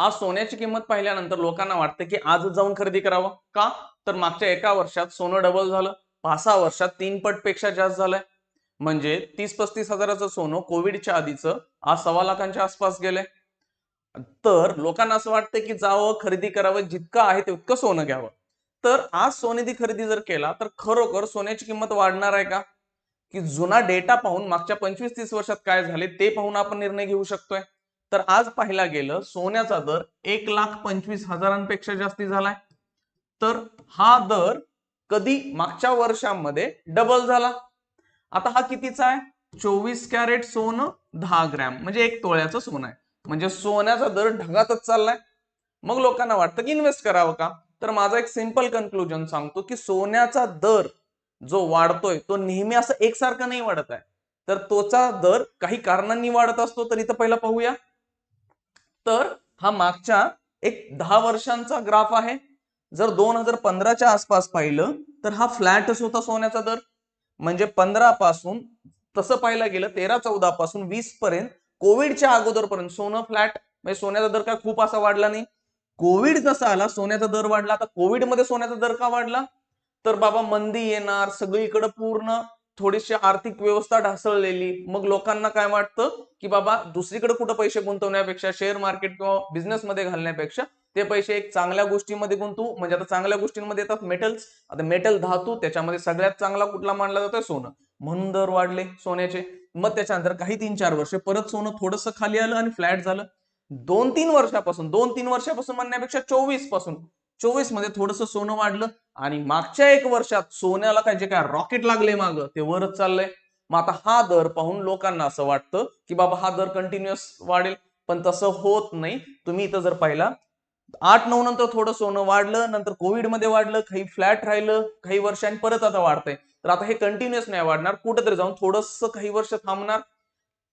आज सोन्याची किंमत पाहिल्यानंतर लोकांना वाटतं की आज जाऊन खरेदी करावं. का? तर मागच्या एका वर्षात सोनं डबल झालं. पाच सहा वर्षात तीन पटपेक्षा जास्त झालंय. म्हणजे तीस पस्तीस हजाराचं सोनं कोविडच्या आधीचं आज सव्वा लाखांच्या आसपास गेलंय. तर लोकांना असं वाटतं की जावं खरेदी करावं जितकं आहे तितकं सोनं घ्यावं. तर आज सोनेदी खरेदी जर केला तर खरोखर सोन्याची किंमत वाढणार आहे का? की जुना डेटा पाहून मागच्या पंचवीस तीस वर्षात काय झाले ते पाहून आपण निर्णय घेऊ शकतोय. तर आज पाहिला गेलं सोन्याचा दर एक लाख पंचवीस हजारांपेक्षा जास्ती झालाय. तर हा दर कधी मागच्या वर्षांमध्ये डबल झाला. आता हा कितीचा आहे? चोवीस कॅरेट सोनं दहा ग्रॅम. म्हणजे एक तोळ्याचं सोनं आहे. म्हणजे सोन्याचा दर ढगातच चाललाय. मग लोकांना वाटतं की इन्व्हेस्ट करावं का? तर माझा एक सिंपल कन्क्लुजन सांगतो की सोन्याचा दर जो वाढतोय तो नेहमी असं एकसारखा नाही वाढत आहे. तर तोचा दर काही कारणांनी वाढत असतो तर इथं पहिला पाहूया. तर हा मागच्या एक दहा वर्षांचा ग्राफ आहे. जर दोन हजार पंधराच्या आसपास पाहिलं तर हा फ्लॅटच होता सोन्याचा दर. म्हणजे पंधरा पासून तसं पाहायला गेलं तेरा चौदा पासून वीस पर्यंत कोविडच्या अगोदरपर्यंत सोनं फ्लॅट म्हणजे सोन्याचा दर काय खूप असा वाढला नाही. कोविड जसा आला सोन्याचा दर वाढला. आता कोविडमध्ये सोन्याचा दर का वाढला? तर बाबा मंदी येणार सगळीकडे पूर्ण. थोडीशी आर्थिक व्यवस्था ढासळलेली. मग लोकांना काय वाटतं? की बाबा दुसरीकडे कुठं पैसे गुंतवण्यापेक्षा शेअर मार्केट किंवा बिझनेस मध्ये घालण्यापेक्षा ते पैसे एक चांगल्या गोष्टीमध्ये गुंतवू. म्हणजे आता चांगल्या गोष्टींमध्ये येतात मेटल्स आता मेटल धातू त्याच्यामध्ये सगळ्यात चांगला कुठला मानला जातोय? सोनं. म्हणून दर वाढले सोन्याचे. मग त्याच्यानंतर काही तीन चार वर्ष परत सोनं थोडंसं खाली आलं आणि फ्लॅट झालं. दोन तीन वर्षापासून दोन तीन वर्षापासून म्हणण्यापेक्षा चोवीसपासून चोवीसमध्ये थोडंसं सोनं वाढलं आणि मागच्या एक वर्षात सोन्याला काय जे काय रॉकेट लागले मागं ते वरच चाललंय. मग आता हा दर पाहून लोकांना असं वाटतं की बाबा हा दर कंटिन्युअस वाढेल पण तसं होत नाही. तुम्ही इथं जर पाहिला आठ नऊ नंतर थोडं सोनं वाढलं नंतर कोविडमध्ये वाढलं काही फ्लॅट राहिलं काही वर्षांनी परत आता वाढतंय. तर आता हे कंटिन्युअस नाही वाढणार कुठेतरी जाऊन थोडंसं काही वर्ष थांबणार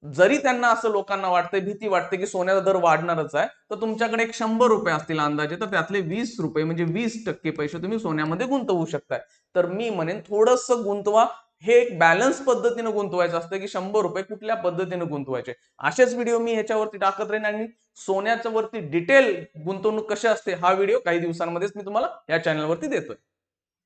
जरी त्यांना असं लोकांना वाटतंय भीती वाटते की सोन्याचा दर वाढणारच आहे तर तुमच्याकडे एक शंभर रुपये असतील अंदाजे तर त्यातले वीस रुपये म्हणजे वीस टक्के पैसे तुम्ही सोन्यामध्ये गुंतवू शकताय. तर मी म्हणेन थोडस गुंतवा. हे एक बॅलन्स पद्धतीने गुंतवायचं असतं की शंभर रुपये कुठल्या पद्धतीने गुंतवायचे. असेच व्हिडिओ मी ह्याच्यावरती टाकत राहीन आणि सोन्याच्या वरती डिटेल गुंतवणूक कशी असते हा व्हिडिओ काही दिवसांमध्येच मी तुम्हाला या चॅनलवरती देतोय.